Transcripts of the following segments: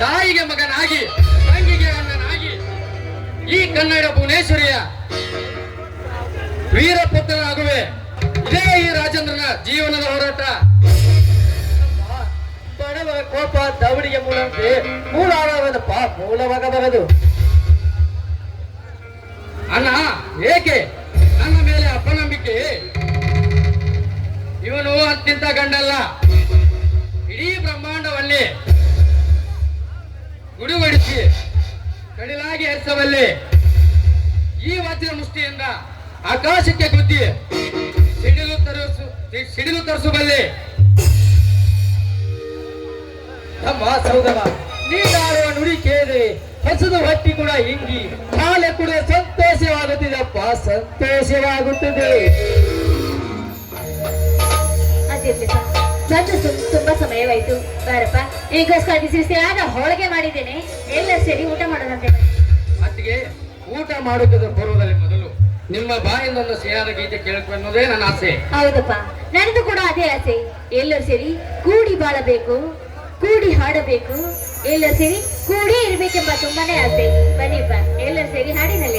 ತಾಯಿಗೆ ಮಗನಾಗಿ ತಂಗಿಗೆ ಅಣ್ಣನಾಗಿ ಈ ಕನ್ನಡ ಭುವನೇಶ್ವರಿಯ ವೀರಪುತ್ರನಾಗುವೆ ಇದೇ ಈ ರಾಜೇಂದ್ರನ ಜೀವನದ ಹೋರಾಟ. ಬಡವ ಕೋಪ ದವಡಿಗೆ ಮೂಲಂತೆ ಮೂಲವಾಗದಪ್ಪ ಮೂಲವಾಗಬಾರದು ಅಣ್ಣ ಏಕೆ? ನನ್ನ ಮೇಲೆ ಅಪನಂಬಿಕೆ? ಇವನು ಅತ್ಯಂತ ಗಂಡಲ್ಲ. ಇಡೀ ಬ್ರಹ್ಮಾಂಡವನ್ನೇ ಗುಡುಗಡಿಸಿ ಕಡಿಲಾಗಿ ಹೆಸವಲ್ಲಿ ಈ ವಜ್ರ ಮುಷ್ಟಿಯಿಂದ ಆಕಾಶಕ್ಕೆ ಗುದ್ದಿ ಸಿಡಿಲು ತರಿಸು ಸಿಡಿಲು ತರಿಸುವಲ್ಲಿ ತಮ್ಮ ಸೌದರ ನೀನಾಡುವ ನುಡಿ ಕೇಳಿ ಹಸದು ಹೊಟ್ಟಿ ಕೂಡ ಹಿಂಗಿ ಕಾಲೆ ಕೂಡ ಸಂತೋಷವಾಗುತ್ತಿದೆಪ್ಪ ಸಂತೋಷವಾಗುತ್ತದೆ. ತು- ತುಂಬಾ ಸಮಯವಾಯ್ತು ಬಾರಪ್ಪ. ಈಗೋಸ್ಕರ ಬಿಸಿ ಬಿಸಿಯಾದ ಹೋಳಿಗೆ ಮಾಡಿದ್ದೇನೆ. ಎಲ್ಲ ಸೇರಿ ಊಟ ಮಾಡೋದಂತೆ ಅತ್ತಿಗೆ ಊಟ ಮಾಡುವುದರ ಪೂರ್ವದಲ್ಲಿ ಮೊದಲು ನಿಮ್ಮ ಬಾಯಿಂದ ಒಂದು ಸಿಹಿಯಾದ ಗೀತೆ ಕೇಳಬೇಕು ಅನ್ನೋದೇ ನನ್ನ ಆಸೆ. ಹೌದಪ್ಪ. ನನಗೂ ಕೂಡ ಅದೇ ಆಸೆ. ಎಲ್ಲರೂ ಸೇರಿ ಕೂಡಿ ಬಾಳಬೇಕು ಕೂಡಿ ಹಾಡಬೇಕು. ಎಲ್ಲರೂ ಸೇರಿ ಕೂಡಿ ಇರ್ಬೇಕೆಂಬ ತುಂಬಾನೇ ಆಸೆ. ಬನ್ನಿಪ್ಪ. ಎಲ್ಲರೂ ಸೇರಿ ಹಾಡಿನಲ್ಲಿ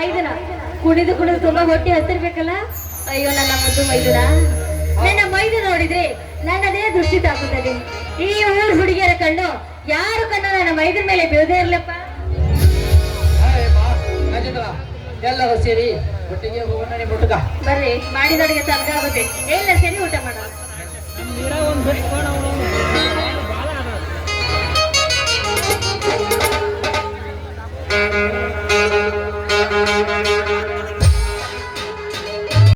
ಮೈದನ. ಕುಣಿದು ಕುಣಿದು ತುಂಬಾ ಹೊಟ್ಟೆ ಹತ್ತಿರ್ಬೇಕಲ್ಲ? ಅಯ್ಯೋ ನನ್ನ ಮುದ್ದು ಮೈದುನ. ನನ್ನ ಮೈದು ನೋಡಿದ್ರೆ ನನ್ನದೇ ದೃಷ್ಟಿ ತಾಕುತ್ತದೆ. ಈ ಊರ್ ಹುಡುಗಿಯರ ಕಣ್ಣು ಯಾರು ಕಣ್ಣು ನನ್ನ ಮೈದನ ಮೇಲೆ ಬೀಳದೇ ಇರ್ಲಪ್ಪ? ಎಲ್ಲರೂ ಸೇರಿ ಒಟ್ಟಿಗೆ ಹೋಗೋಣ ಮುಟ್ಟುಕ ಬರ್ರಿ ಮಾಡಿದವರಿಗೆ ತರ್ಗ ಆಗುತ್ತೆ. ಎಲ್ಲ ಸೇರಿ ಊಟ ಮಾಡೋಣ